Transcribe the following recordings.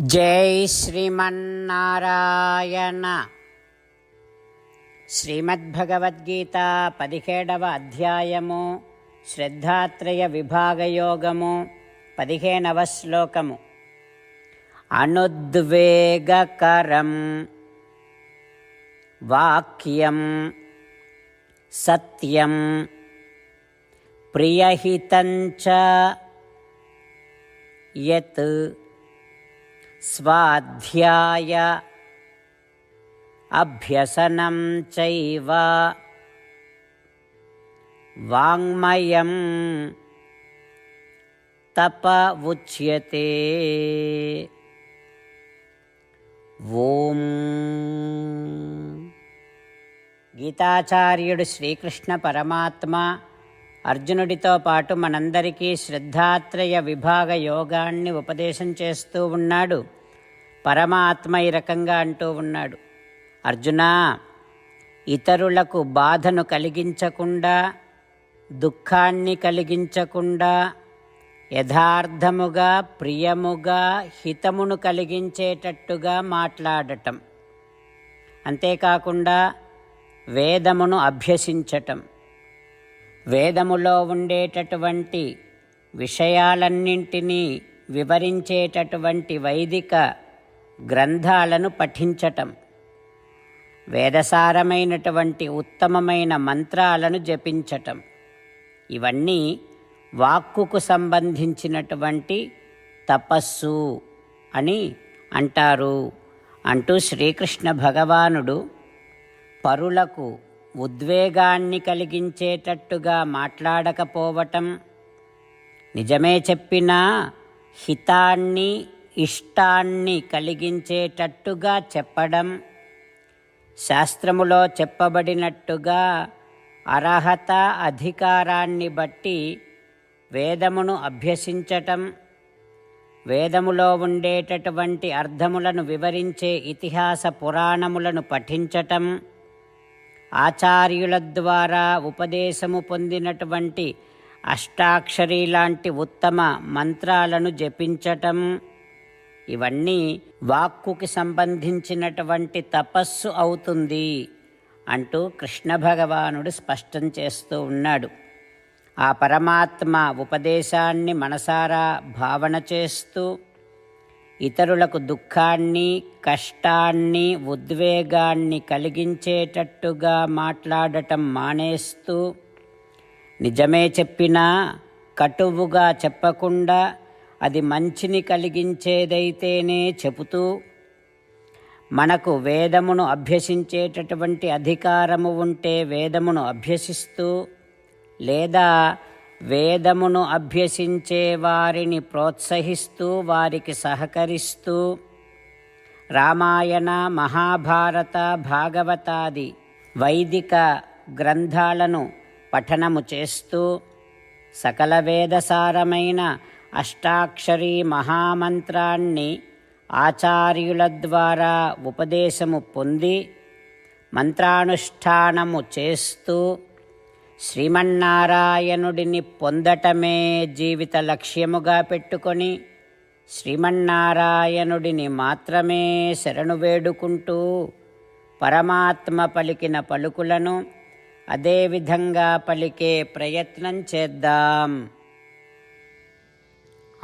జై శ్రీమన్నారాయణ. శ్రీమద్భగవద్గీత పదిహేడవ అధ్యాయము శ్రద్ధాత్రయ విభాగయోగము పదిహేనవ శ్లోకము. అనుద్వేగకరం వాక్యం సత్యం ప్రియహితంచ యత్ स्वाध्याय अभ्यसनं चैव वाङ्मयं तप उच्यते ఓం గీతాచార్యుడు శ్రీకృష్ణ పరమాత్మ అర్జునుడితో పాటు మనందరికీ శ్రద్ధాత్రయ విభాగ యోగాన్ని ఉపదేశం చేస్తూ ఉన్నాడు. పరమాత్మ ఈ రకంగా అంటూ ఉన్నాడు. అర్జునా ఇతరులకు బాధను కలిగించకుండా దుఃఖాన్ని కలిగించకుండా యథార్థముగా ప్రియముగా హితమును కలిగించేటట్టుగా మాట్లాడటం. అంతేకాకుండా వేదమును అభ్యసించటం. వేదములో ఉండేటటువంటి విషయాలన్నింటినీ వివరించేటటువంటి వైదిక గ్రంథాలను పఠించటం. వేదసారమైనటువంటి ఉత్తమమైన మంత్రాలను జపించటం. ఇవన్నీ వాక్కుకు సంబంధించినటువంటి తపస్సు అని అంటారు. అంటూ శ్రీకృష్ణ భగవానుడు పరులకు ఉద్వేగాన్ని కలిగించేటట్టుగా మాట్లాడకపోవటం నిజమే చెప్పినా హితాన్ని ఇష్టాన్ని కలిగించేటట్టుగా చెప్పడం శాస్త్రములో చెప్పబడినట్టుగా అర్హత అధికారాన్ని బట్టి వేదమును అభ్యసించటం వేదములో ఉండేటటువంటి అర్థములను వివరించే ఇతిహాస పురాణములను పఠించటం ఆచార్యుల ద్వారా ఉపదేశము పొందినటువంటి అష్టాక్షరి లాంటి ఉత్తమ మంత్రాలను జపించటం ఇవన్నీ వాక్కుకి సంబంధించినటువంటి తపస్సు అవుతుంది అంటూ కృష్ణ భగవానుడు స్పష్టం చేస్తూ ఉన్నాడు. ఆ పరమాత్మ ఉపదేశాన్ని మనసారా భావన చేస్తూ ఇతరులకు దుఃఖాన్ని కష్టాన్ని ఉద్వేగాన్ని కలిగించేటట్టుగా మాట్లాడటం మానేస్తూ నిజమే చెప్పినా కటువుగా చెప్పకుండా అది మంచిని కలిగించేదైతేనే చెబుతూ మనకు వేదమును అభ్యసించేటటువంటి అధికారము ఉంటే వేదమును అభ్యసిస్తూ లేదా వేదమును అభ్యసించే వారిని ప్రోత్సహిస్తూ వారికి సహకరిస్తూ రామాయణ మహాభారత భాగవతాది వైదిక గ్రంథాలను పఠనము చేస్తూ సకల వేదసారమైన అష్టాక్షరీ మహామంత్రాన్ని ఆచార్యుల ద్వారా ఉపదేశము పొంది మంత్రానుష్ఠానము చేస్తూ శ్రీమన్నారాయణుడిని పొందటమే జీవిత లక్ష్యముగా పెట్టుకొని శ్రీమన్నారాయణుడిని మాత్రమే శరణు వేడుకుంటూ పరమాత్మ పలికిన పలుకులను అదేవిధంగా పలికే ప్రయత్నం చేద్దాం.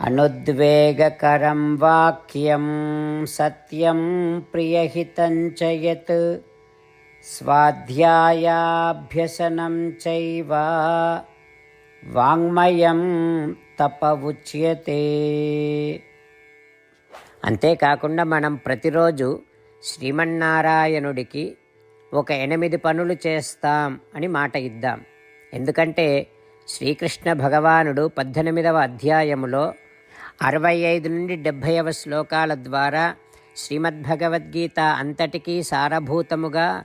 అనుద్వేగకరం వాక్యం సత్యం ప్రియహితం చయత్ స్వాధ్యాయాభ్యసనం చైవ వాంగ్మయం తప ఉచ్యతే అంతేకాకుండా మనం ప్రతిరోజు శ్రీమన్నారాయణుడికి ఒక ఎనిమిది పనులు చేస్తాం అని మాట ఇద్దాం. ఎందుకంటే శ్రీకృష్ణ భగవానుడు పద్దెనిమిదవ అధ్యాయములో అరవై ఐదు నుండి డెబ్భైవ శ్లోకాల ద్వారా శ్రీమద్భగవద్గీత అంతటికీ సారభూతముగా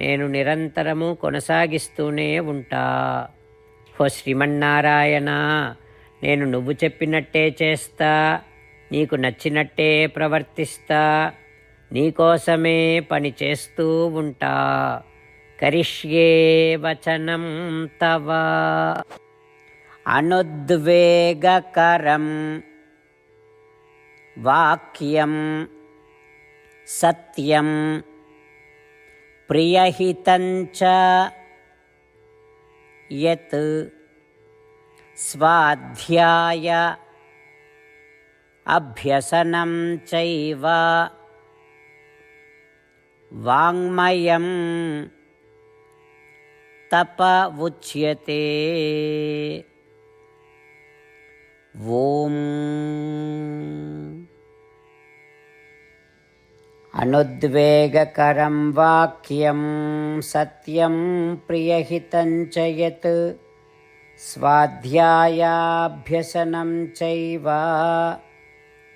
నేను నిరంతరము కొనసాగిస్తూనే ఉంటా. హో శ్రీమన్నారాయణ నేను నువ్వు చెప్పినట్టే చేస్తా నీకు నచ్చినట్టే ప్రవర్తిస్తా నీకోసమే పని చేస్తూ ఉంటా. కరిష్యే వచనం తవ. అనుద్వేగకరం వాక్యం సత్యం प्रियहितञ्च। यत् स्वाध्याय अभ्यसनं चैव वाङ्मयं तप उच्यते। ॐ అనుద్వేగకరం వాక్యం సత్యం ప్రియహితం చయత్ యత్ స్వాధ్యాయాభ్యసనం చైవ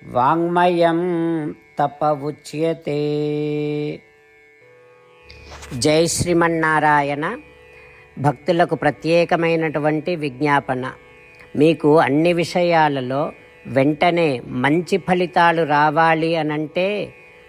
వాङ्మయం తప ఉచ్యతే జై శ్రీమన్నారాయణ భక్తులకు ప్రత్యేకమైనటువంటి విజ్ఞాపన. మీకు అన్ని విషయాలలో వెంటనే మంచి ఫలితాలు రావాలి అనంటే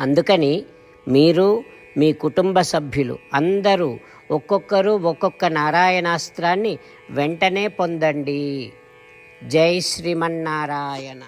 అందుకని మీరు మీ కుటుంబ సభ్యులు అందరూ ఒక్కొక్కరు ఒక్కొక్క నారాయణాస్త్రాన్ని వెంటనే పొందండి. జై శ్రీమన్నారాయణ.